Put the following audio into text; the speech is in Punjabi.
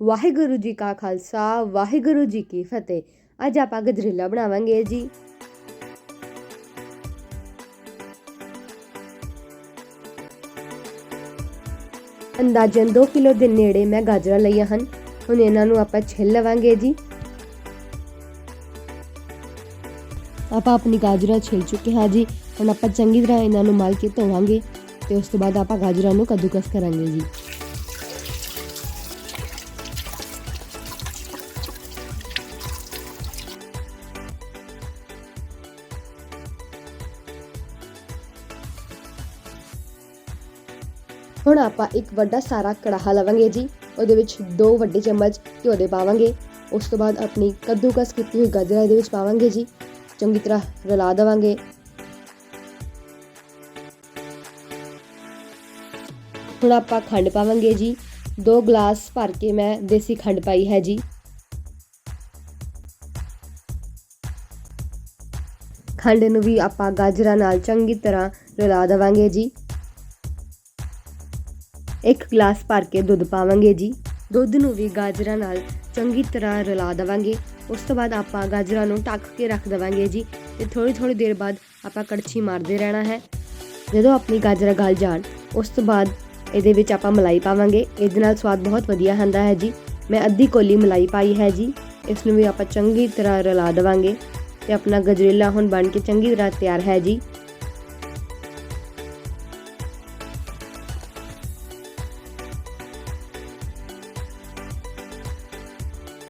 ਵਾਹਿਗੁਰੂ ਜੀ ਕਾ ਖਾਲਸਾ, ਵਾਹਿਗੁਰੂ ਜੀ ਕੀ ਫਤਿਹ। ਅੱਜ ਆਪਾਂ ਗਜਰੇਲਾ ਬਣਾਵਾਂਗੇ ਜੀ। ਅੰਦਾਜ਼ਨ 2 ਕਿਲੋ ਦੇ ਨੇੜੇ ਮੈਂ ਗਾਜਰਾਂ ਲਈਆਂ ਹਨ। ਹੁਣ ਇਹਨਾਂ ਨੂੰ ਆਪਾਂ ਛਿੱਲ ਲਵਾਂਗੇ ਜੀ। ਆਪਾਂ ਆਪਣੀ ਗਾਜਰਾਂ ਛਿੱਲ ਚੁੱਕੇ ਹਾਂ ਜੀ। ਹੁਣ ਆਪਾਂ ਚੰਗੀ ਤਰ੍ਹਾਂ ਇਹਨਾਂ ਨੂੰ ਮਲ ਕੇ ਧੋਵਾਂਗੇ ਤੇ ਉਸ ਤੋਂ ਬਾਅਦ ਆਪਾਂ ਗਾਜਰਾਂ ਨੂੰ ਕੱਦੂਕਸ ਕਰਾਂਗੇ ਜੀ। ਹੁਣ ਆਪਾਂ ਇੱਕ ਵੱਡਾ ਸਾਰਾ ਕੜਾਹਾ ਲਵਾਂਗੇ ਜੀ। ਉਹਦੇ ਵਿੱਚ ਦੋ ਵੱਡੇ ਚਮਚ ਘਿਓ ਦੇ ਪਾਵਾਂਗੇ। ਉਸ ਤੋਂ ਬਾਅਦ ਆਪਣੀ ਕੱਦੂਕਸ ਕੀਤੀ ਹੋਈ ਗਾਜਰਾਂ ਇਹਦੇ ਵਿੱਚ ਪਾਵਾਂਗੇ ਜੀ। ਚੰਗੀ ਤਰ੍ਹਾਂ ਰਲਾ ਦੇਵਾਂਗੇ। ਹੁਣ ਆਪਾਂ ਖੰਡ ਪਾਵਾਂਗੇ ਜੀ। 2 ਗਲਾਸ ਭਰ ਕੇ ਮੈਂ ਦੇਸੀ ਖੰਡ ਪਾਈ ਹੈ ਜੀ। ਖੰਡ ਨੂੰ ਵੀ ਆਪਾਂ ਗਾਜਰਾਂ ਨਾਲ ਚੰਗੀ ਤਰ੍ਹਾਂ ਰਲਾ ਦੇਵਾਂਗੇ ਜੀ। ਇੱਕ ਗਲਾਸ ਭਰ ਕੇ ਦੁੱਧ ਪਾਵਾਂਗੇ ਜੀ। ਦੁੱਧ ਨੂੰ ਵੀ ਗਾਜਰਾਂ ਨਾਲ ਚੰਗੀ ਤਰ੍ਹਾਂ ਰਲਾ ਦੇਵਾਂਗੇ। ਉਸ ਤੋਂ ਬਾਅਦ ਆਪਾਂ ਗਾਜਰਾਂ ਨੂੰ ਢੱਕ ਕੇ ਰੱਖ ਦੇਵਾਂਗੇ ਜੀ ਤੇ ਥੋੜੀ ਥੋੜੀ ਦੇਰ ਬਾਅਦ ਆਪਾਂ ਕੜਛੀ ਮਾਰਦੇ ਰਹਿਣਾ ਹੈ। ਜਦੋਂ ਆਪਣੀ ਗਾਜਰਾਂ ਗਲ ਜਾਣ, ਉਸ ਤੋਂ ਬਾਅਦ ਇਹਦੇ ਵਿੱਚ ਆਪਾਂ ਮਲਾਈ ਪਾਵਾਂਗੇ। ਇਹਦੇ ਨਾਲ ਸਵਾਦ ਬਹੁਤ ਵਧੀਆ ਹੁੰਦਾ ਹੈ ਜੀ। ਮੈਂ ਅੱਧੀ ਕੋਲੀ ਮਲਾਈ ਪਾਈ ਹੈ ਜੀ। ਇਸ ਨੂੰ ਵੀ ਆਪਾਂ ਚੰਗੀ ਤਰ੍ਹਾਂ ਰਲਾ ਦੇਵਾਂਗੇ ਤੇ ਆਪਣਾ ਗਜਰੇਲਾ ਹੁਣ ਬਣ ਕੇ ਚੰਗੀ ਤਰ੍ਹਾਂ ਤਿਆਰ ਹੈ ਜੀ।